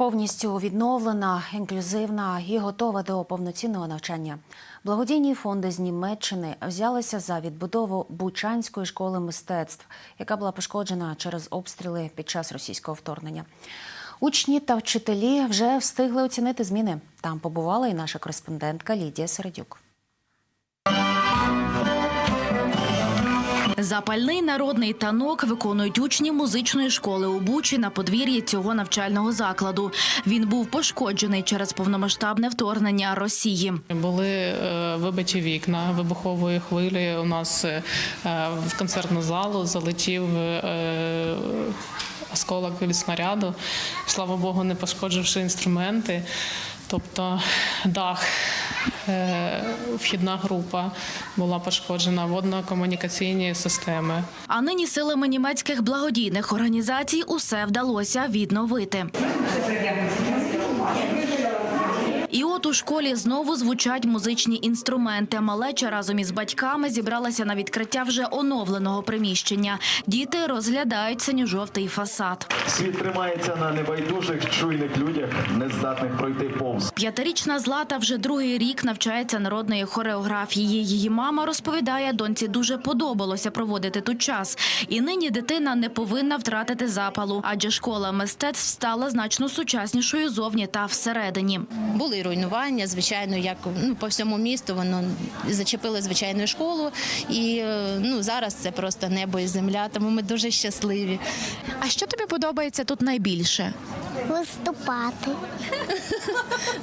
Повністю відновлена, інклюзивна і готова до повноцінного навчання. Благодійні фонди з Німеччини взялися за відбудову Бучанської школи мистецтв, яка була пошкоджена через обстріли під час російського вторгнення. Учні та вчителі вже встигли оцінити зміни. Там побувала і наша кореспондентка Лідія Середюк. Запальний народний танок виконують учні музичної школи у Бучі на подвір'ї цього навчального закладу. Він був пошкоджений через повномасштабне вторгнення Росії. Були е, вибиті вікна вибухової хвилі. У нас е, в концертну залу залетів е, осколок від снаряду. Слава Богу, не пошкодживши інструменти. Тобто дах, е, вхідна група була пошкоджена, водно-комунікаційні системи. А нині силами німецьких благодійних організацій усе вдалося відновити. І от у школі знову звучать музичні інструменти. Малеча разом із батьками зібралася на відкриття вже оновленого приміщення. Діти розглядають синьо-жовтий фасад. Світ тримається на небайдужих, чуйних людях, не здатних пройти повз. П'ятирічна Злата вже другий рік навчається народної хореографії. Її мама розповідає, доньці дуже подобалося проводити тут час. І нині дитина не повинна втратити запалу, адже школа мистецтв стала значно сучаснішою зовні та всередині. Були й руйнування, звичайно, як ну, по всьому місту воно зачепило звичайну школу. І е, ну, зараз це просто небо і земля, тому ми дуже щасливі. А що тобі подобається тут найбільше? виступати.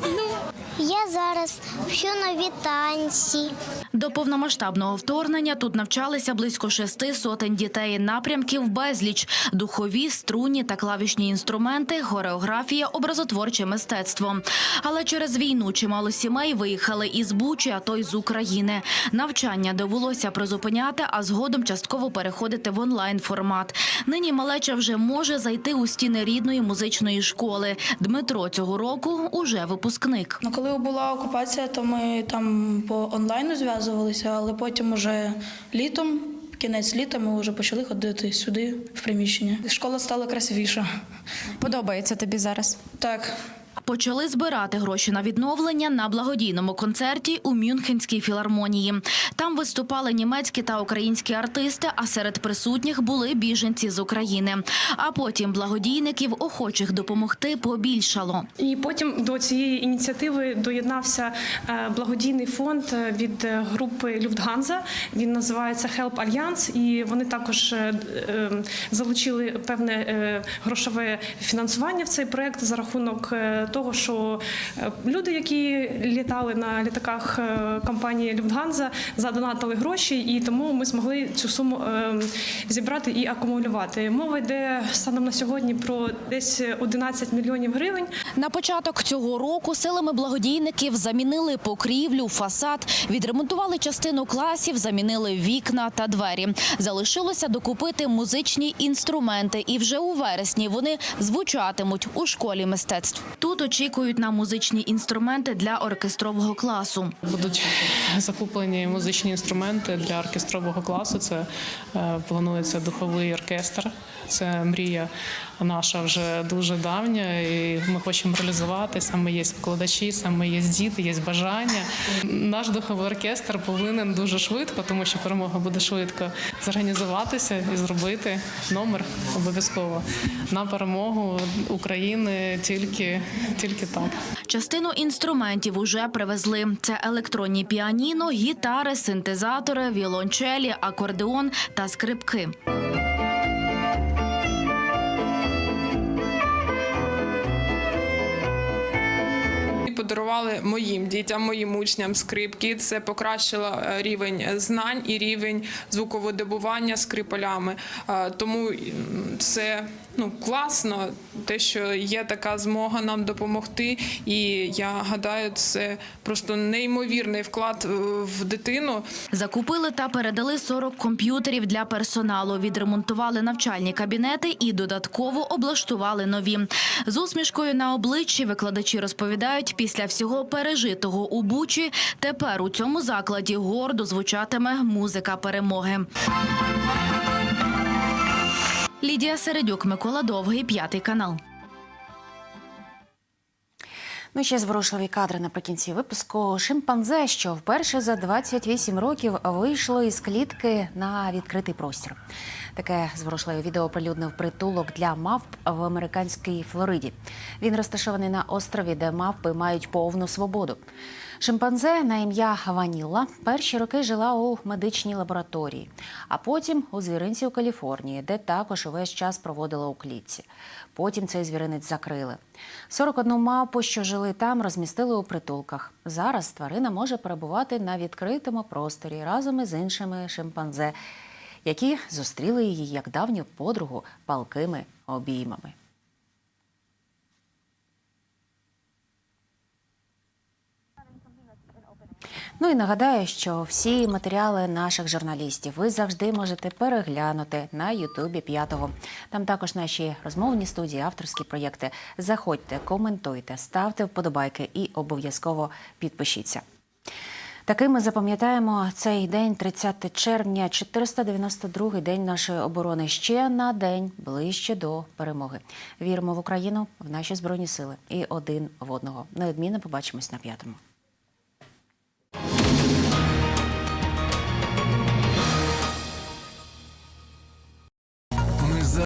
Я зараз вчу нові танці. До повномасштабного вторгнення тут навчалися близько шести сотень дітей. Напрямків безліч – духові, струнні та клавішні інструменти, хореографія, образотворче мистецтво. Але через війну чимало сімей виїхали із Бучі, а то й з України. Навчання довелося призупиняти, а згодом частково переходити в онлайн-формат. Нині малеча вже може зайти у стіни рідної музичної школи. Дмитро цього року уже випускник. Коли була окупація, то ми там по онлайну зв'язувалися, але потім уже літом, кінець літа, ми вже почали ходити сюди, в приміщення. Школа стала красивіша. Подобається тобі зараз? Так, Почали збирати гроші на відновлення на благодійному концерті у Мюнхенській філармонії. Там виступали німецькі та українські артисти, а серед присутніх були біженці з України. А потім благодійників, охочих допомогти, побільшало. І потім до цієї ініціативи доєднався е, благодійний фонд е, від групи Люфтганза. Він називається Help Alliance, і вони також е, е, залучили певне грошове фінансування в цей проект за рахунок того, що е, люди, які літали на літаках е, компанії Люфтганза, задонатили гроші, і тому ми змогли цю суму е, зібрати і акумулювати. Мова йде станом на сьогодні про десь 11 мільйонів гривень. На початок цього року силами благодійників замінили покрівлю, фасад, відремонтували частину класів, замінили вікна та двері. Залишилося докупити музичні інструменти, і вже у вересні вони звучатимуть у школі мистецтв. Тут очікують на музичні інструменти для оркестрового класу. Будуть закуплені музичні інструменти для оркестрового класу. Це е, планується духовий оркестр. Це мрія наша вже дуже давня, і ми хочемо реалізувати. Саме є викладачі, саме є діти, є бажання. Наш духовий оркестр повинен дуже швидко, тому що перемога буде швидко зорганізуватися і зробити номер обов'язково на перемогу України тільки, тільки так. Частину інструментів уже привезли. Це електронні піаніно, гітари, синтезатори, віолончелі, акордеон та скрипки. Подарували моїм дітям, моїм учням скрипки. Це покращило е, рівень знань і рівень звуководобування скрипалями. Е, Тому це ну класно, те, що є така змога нам допомогти. І я гадаю, це просто неймовірний вклад в дитину. Закупили та передали 40 комп'ютерів для персоналу, відремонтували навчальні кабінети і додатково облаштували нові. З усмішкою на обличчі викладачі розповідають, після всього пережитого у Бучі тепер у цьому закладі гордо звучатиме музика перемоги. Лідія Середюк, Микола Довгий, п'ятий канал. Ну, ще зворушливі кадри наприкінці випуску. Шимпанзе, що вперше за 28 років вийшло із клітки на відкритий простір. Таке зворушливе відео оприлюднив притулок для мавп в американській Флориді. Він розташований на острові, де мавпи мають повну свободу. Шимпанзе на ім'я Ваніла перші роки жила у медичній лабораторії, а потім у звіринці у Каліфорнії, де також увесь час проводила у клітці. Потім цей звіринець закрили. 41 мавпу, що жили там, розмістили у притулках. Зараз тварина може перебувати на відкритому просторі разом із іншими шимпанзе, які зустріли її як давню подругу палкими обіймами. Ну і нагадаю, що всі матеріали наших журналістів ви завжди можете переглянути на Ютубі п'ятого. Там також наші розмовні студії, авторські проєкти. Заходьте, коментуйте, ставте вподобайки і обов'язково підпишіться. Таким ми запам'ятаємо цей день, 30 червня, 492-й день нашої оборони. Ще на день ближче до перемоги. Віримо в Україну, в наші збройні сили і один в одного. Неодмінно побачимось на п'ятому.